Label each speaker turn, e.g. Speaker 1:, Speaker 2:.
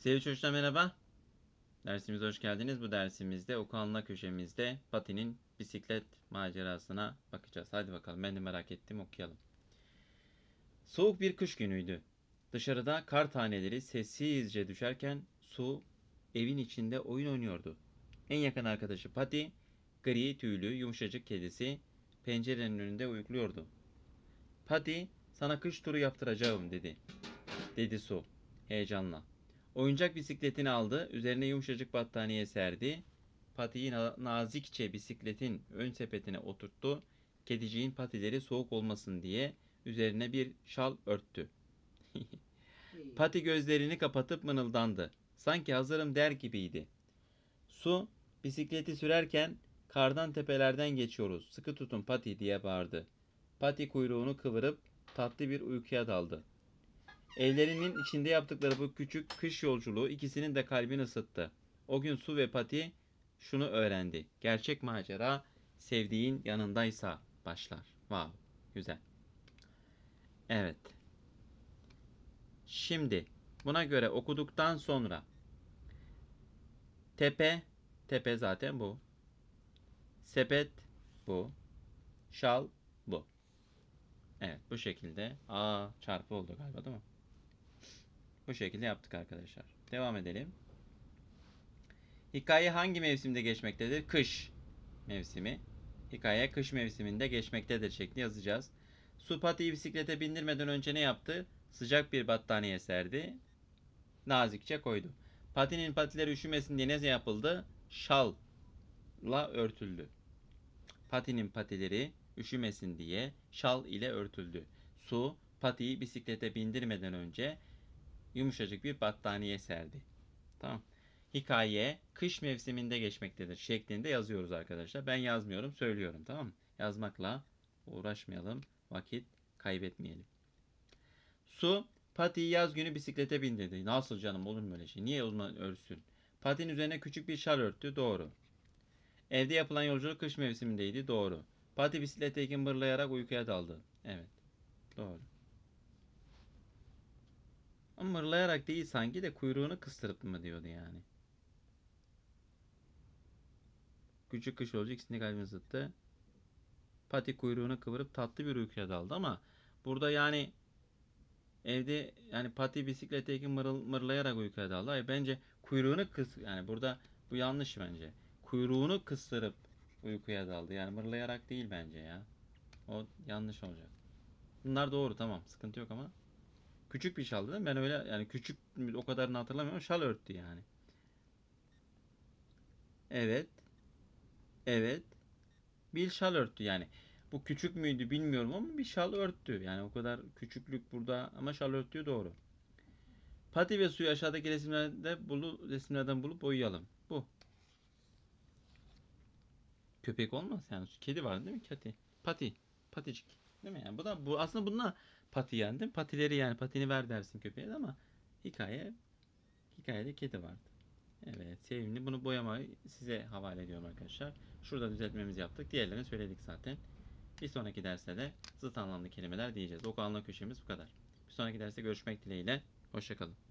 Speaker 1: Sevgili çocuklar merhaba. Dersimize hoş geldiniz. Bu dersimizde Okanla köşemizde Pati'nin bisiklet macerasına bakacağız. Hadi bakalım ben de merak ettim okuyalım. Soğuk bir kış günüydü. Dışarıda kar taneleri sessizce düşerken Su evin içinde oyun oynuyordu. En yakın arkadaşı Pati, gri tüylü yumuşacık kedisi pencerenin önünde uyukluyordu. Pati, sana kış turu yaptıracağım dedi. Dedi Su heyecanla. Oyuncak bisikletini aldı, üzerine yumuşacık battaniye serdi. Patiyi na- nazikçe bisikletin ön sepetine oturttu. Kediciğin patileri soğuk olmasın diye üzerine bir şal örttü. Pati gözlerini kapatıp mınıldandı. Sanki hazırım der gibiydi. Su, bisikleti sürerken kardan tepelerden geçiyoruz. Sıkı tutun Pati diye bağırdı. Pati kuyruğunu kıvırıp tatlı bir uykuya daldı. Evlerinin içinde yaptıkları bu küçük kış yolculuğu ikisinin de kalbini ısıttı. O gün Su ve Pati şunu öğrendi. Gerçek macera sevdiğin yanındaysa başlar. Wow, güzel. Evet. Şimdi buna göre okuduktan sonra tepe, tepe zaten bu. Sepet bu. Şal bu. Evet bu şekilde. A çarpı oldu galiba değil mi? Bu şekilde yaptık arkadaşlar. Devam edelim. Hikaye hangi mevsimde geçmektedir? Kış mevsimi. Hikaye kış mevsiminde geçmektedir şekli yazacağız. Su Pati'yi bisiklete bindirmeden önce ne yaptı? Sıcak bir battaniye serdi. Nazikçe koydu. Pati'nin patileri üşümesin diye ne yapıldı? Şalla örtüldü. Pati'nin patileri üşümesin diye şal ile örtüldü. Su Pati'yi bisiklete bindirmeden önce yumuşacık bir battaniye serdi. Tamam. Hikaye kış mevsiminde geçmektedir şeklinde yazıyoruz arkadaşlar. Ben yazmıyorum, söylüyorum tamam mı? Yazmakla uğraşmayalım, vakit kaybetmeyelim. Su Pati'yi yaz günü bisiklete bindirdi. Nasıl canım olur mu öyle şey? Niye o zaman örsün? Pati'nin üzerine küçük bir şal örttü. Doğru. Evde yapılan yolculuk kış mevsimindeydi. Doğru. Pati bisikletteyken bırlayarak uykuya daldı. Evet. Doğru. Mırlayarak değil sanki de kuyruğunu kıstırıp mı diyordu yani. Küçük kış yolcu ikisini kalbine zıttı. Pati kuyruğunu kıvırıp tatlı bir uykuya daldı ama burada yani evde yani Pati bisikletteyken mırıl, mırlayarak uykuya daldı. Hayır bence kuyruğunu kıs yani burada bu yanlış bence. Kuyruğunu kıstırıp uykuya daldı. Yani mırlayarak değil bence ya. O yanlış olacak. Bunlar doğru tamam sıkıntı yok ama Küçük bir şaldı değil mi? Ben öyle yani küçük o kadarını hatırlamıyorum. Şal örttü yani. Evet. Evet. Bir şal örttü yani. Bu küçük müydü bilmiyorum ama bir şal örttü. Yani o kadar küçüklük burada ama şal örttüğü doğru. Pati ve suyu aşağıdaki resimlerde bulu, resimlerden bulup boyayalım. Bu. Köpek olmaz yani. Kedi var değil mi? Kedi. Pati. Paticik. Değil mi yani? Bu da bu aslında bununla pati mi? Patileri yani patini ver dersin köpeğe ama hikaye hikayede kedi vardı. Evet sevimli. Bunu boyamayı size havale ediyorum arkadaşlar. Şurada düzeltmemizi yaptık. Diğerlerini söyledik zaten. Bir sonraki derste de zıt anlamlı kelimeler diyeceğiz. Oku anla köşemiz bu kadar. Bir sonraki derste görüşmek dileğiyle. Hoşçakalın.